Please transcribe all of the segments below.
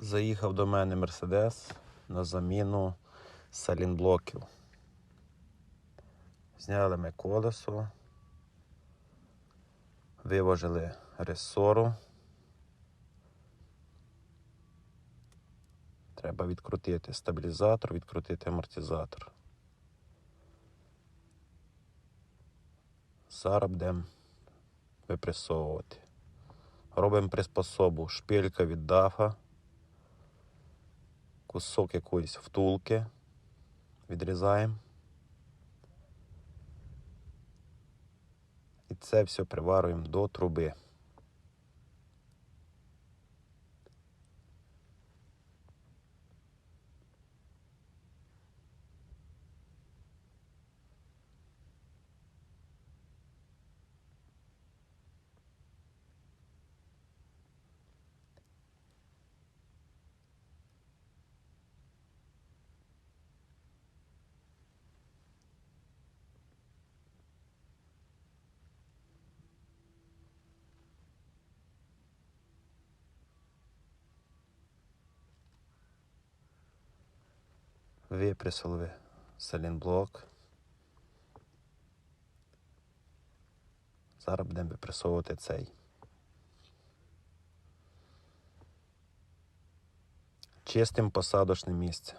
Заїхав до мене Мерседес на заміну салінблоків. Зняли ми колесо, виважили ресору. Треба відкрутити стабілізатор, відкрутити амортизатор. Зараз будемо випресовувати. Робимо приспособу шпилька від дафа, кусок якоїсь втулки відрізаємо. І це все приварюємо до труби. Випресили селінблок. Зараз будемо випресовувати цей. Чистим посадочне місце.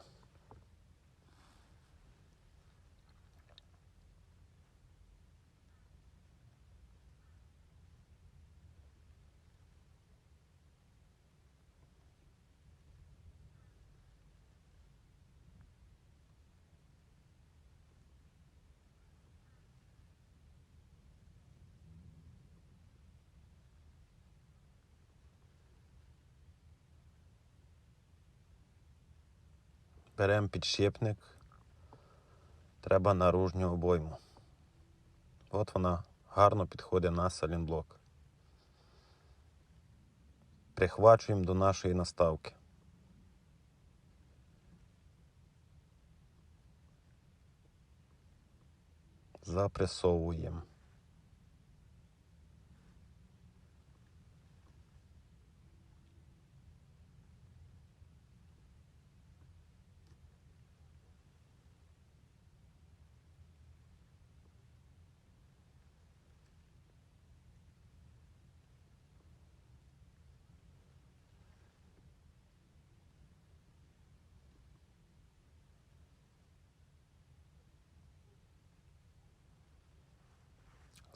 Беремо підшипник. Треба наружню обойму. От вона гарно підходить на салінблок. Прихвачуємо до нашої наставки. Запресовуємо.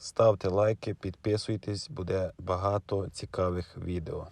Ставте лайки, підписуйтесь, буде багато цікавих відео.